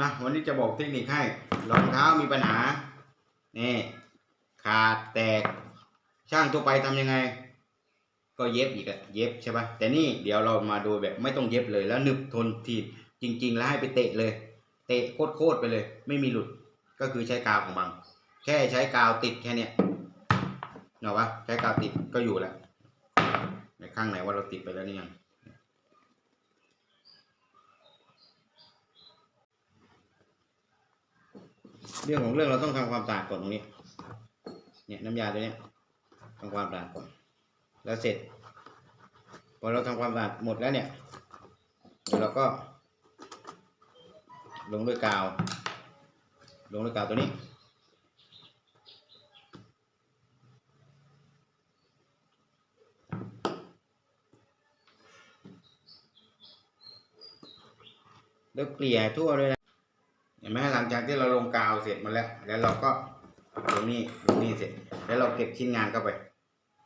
นะวันนี้จะบอกเทคนิคให้รองเท้ามีปัญหานี่ขาดแตกช่างทั่วไปทำยังไง ก็เย็บอีกอะเย็บใช่ปะแต่นี่เดี๋ยวเรามาดูแบบไม่ต้องเย็บเลยแล้วหนึบทนทีจริง ๆ แล้วให้ไปเตะเลย เตะโคตรๆไปเลย ไม่มีหลุดก็คือใช้กาวของบางแค่ใช้กาวติดแค่เนี้ยเนาะวะใช้กาวติดก็อยู่แล้วในข้างไหนว่าเราติดไปแล้วนี่ยัง เรื่องของเรื่องเราต้องทำความสะอาดก่อนตรงนี้ เนี่ยน้ำยาตัวเนี้ยทำความสะอาดก่อน แล้วเสร็จ พอเราทำความสะอาดหมดแล้วเนี่ยเราก็ ลงด้วยกาว ลงด้วยกาวตัวนี้ แล้วเกลี่ยทั่วเลยนะ เห็นไหมหลังจากที่เราลงกาวเสร็จมาแล้ว แล้วเราก็ลงนี่ลงนี่เสร็จ แล้วเราเก็บชิ้นงานเข้าไป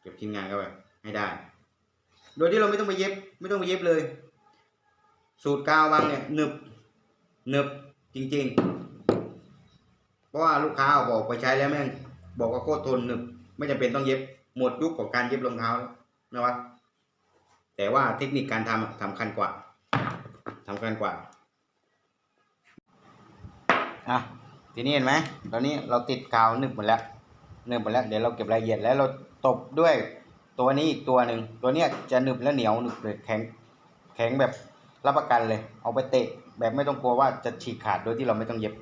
เก็บชิ้นงานเข้าไปให้ได้ โดยที่เราไม่ต้องไปเย็บ ไม่ต้องไปเย็บเลย สูตรกาวบางเนี่ยหนึบหนึบจริง ๆ เพราะว่าลูกค้าบอกไปใช้แล้วแม่งบอกว่าโคตรทนหนึบไม่จำเป็นต้องเย็บหมดยุคของการเย็บรองเท้าแล้วนะวะแต่ว่าเทคนิคการทำอะสำคัญกว่าสำคัญกว่า อะทีนี้เห็นไหมตอนนี้เราติดกาวหนึบหมดแล้วหนึบหมดแล้วเดี๋ยวเราเก็บรายละเอียดแล้วเราตบด้วยตัวนี้อีกตัวหนึ่งตัวเนี้ยจะหนึบและเหนียวหนึบเลยแข็งแข็งแบบรับประกันเลย เอาไปเตะแบบไม่ต้องกลัวว่าจะฉีกขาดโดยที่เราไม่ต้องเย็บ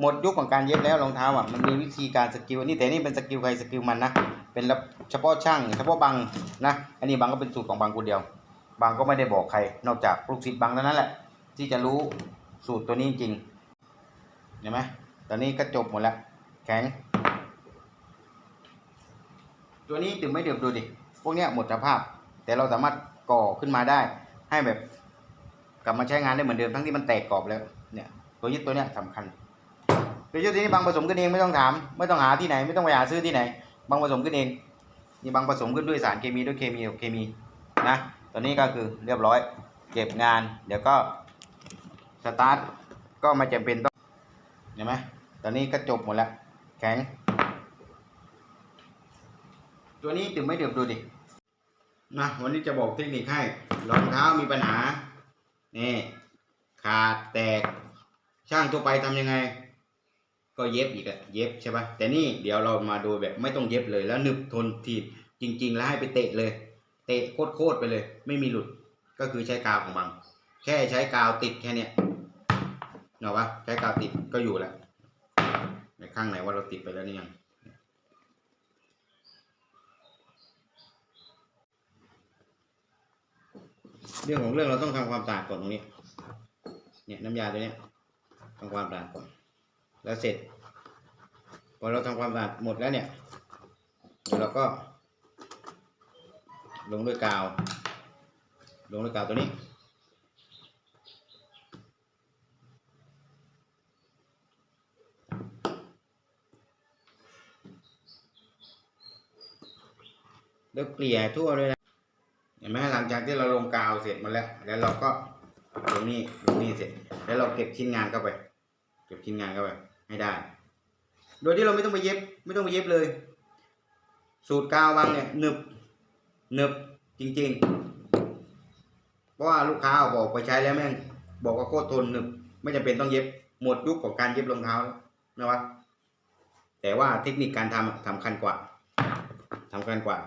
หมดยุคของการเย็บแล้วรองเท้าอะมันมีวิธีการสกิลนี่แต่นี่เป็นสกิลใครสกิลมันนะเป็นเฉพาะช่างเฉพาะบางนะอันนี้บางก็เป็นสูตรของบางคนเดียว บางก็ไม่ได้บอกใคร นอกจากลูกศิษย์บางเท่านั้นแหละที่จะรู้สูตรตัวนี้จริง เห็นไหมตอนนี้ก็จบหมดแล้ว แข็ง ตัวนี้ถึงไม่เดือบดูดิ พวกเนี้ยหมดสภาพ แต่เราสามารถก่อขึ้นมาได้ ให้แบบ กลับมาใช้งานได้เหมือนเดิมทั้งที่มันแตกกรอบแล้ว เนี่ย ตัวยึดตัวเนี้ยสำคัญตัวยึดตัวนี้บางผสมขึ้นเองไม่ต้องถาม ไม่ต้องหาที่ไหน ไม่ต้องไปหาซื้อที่ไหน บางผสมขึ้นเองนี่บางผสมขึ้นด้วยสารเคมีด้วยเคมีเคมีนะตอนนี้ก็คือเรียบร้อย เก็บงาน เดี๋ยวก็สตาร์ทก็ไม่จำเป็นต้องเห็น ไหมตอนนี้ก็จบหมดแล้วแข็ง ตัวนี้ถึงไม่เดือบดูดินะวันนี้จะบอกเทคนิคให้รองเท้ามีปัญหานี่ขาดแตกช่างทั่วไปทำยังไง ก็เย็บอีกอะเย็บใช่ปะแต่นี่เดี๋ยวเรามาดูแบบไม่ต้องเย็บเลยแล้วหนึบทนทีจริง ๆ แล้วให้ไปเตะเลย เตะโคตรๆไปเลย ไม่มีหลุดก็คือใช้กาวของบางแค่ใช้กาวติดแค่เนี้ย เนาะวะใช้กาวติดก็อยู่แล้วในข้างไหนว่าเราติดไปแล้วนี่ยังเรื่องของเรื่องเราต้องทำความสะอาดก่อนตรงนี้ เนี่ยน้ำยาตัวเนี้ยทำความสะอาดก่อน แล้วเสร็จ พอเราทำความสะอาดหมดแล้วเนี่ยเดี๋ยวเราก็ ลงด้วยกาว ลงด้วยกาวตัวนี้ แล้วเกลี่ยทั่วเลยนะเห็นไหมหลังจากที่เราลงกาวเสร็จมาแล้ว แล้วเราก็ลงนี่ลงนี่เสร็จ แล้วเราเก็บชิ้นงานเข้าไป เก็บชิ้นงานเข้าไปให้ได้ โดยที่เราไม่ต้องไปเย็บ ไม่ต้องไปเย็บเลย สูตรกาวบางเนี่ยหนึบหนึบจริง ๆ เพราะว่าลูกค้าบอกไปใช้แล้วแม่งบอกว่าโคตรทนหนึบไม่จำเป็นต้องเย็บหมดยุคของการเย็บรองเท้าแล้วนะวะแต่ว่าเทคนิคการทำอะสำคัญกว่าสำคัญกว่า